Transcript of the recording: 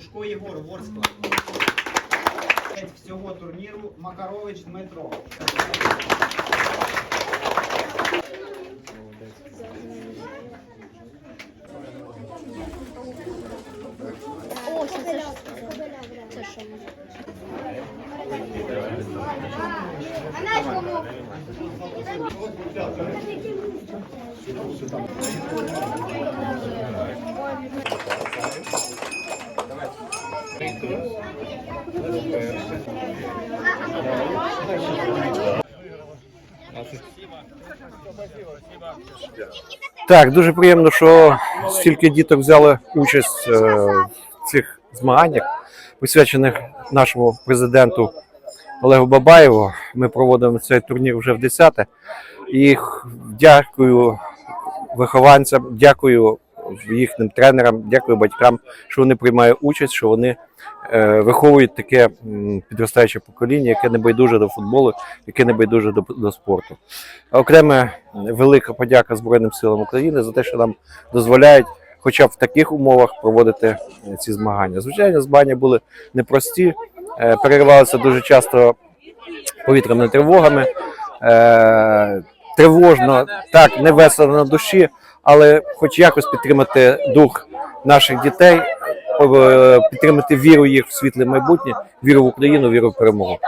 Шко Єгор Ворскла. Всього турніру Макарович Дмитро. О, це, це, це що? Так, дуже приємно, що стільки діток взяли участь е, в цих змаганнях, присвячених нашому президенту Олегу Бабаєву. Ми проводимо цей турнір вже в 10-те. І дякую вихованцям, дякую їхнім тренерам, дякую батькам, що вони приймають участь, що вони е, виховують таке підростаюче покоління, яке не байдуже до футболу, яке не байдуже до, до спорту. Окрема велика подяка Збройним силам України за те, що нам дозволяють, хоча б в таких умовах, проводити е, ці змагання. Звичайно, змагання були непрості, е, переривалися дуже часто повітряними тривогами. Тривожно, так, не весело на душі, але хоч якось підтримати дух наших дітей, е, підтримати віру їх в світле майбутнє, віру в Україну, віру в перемогу.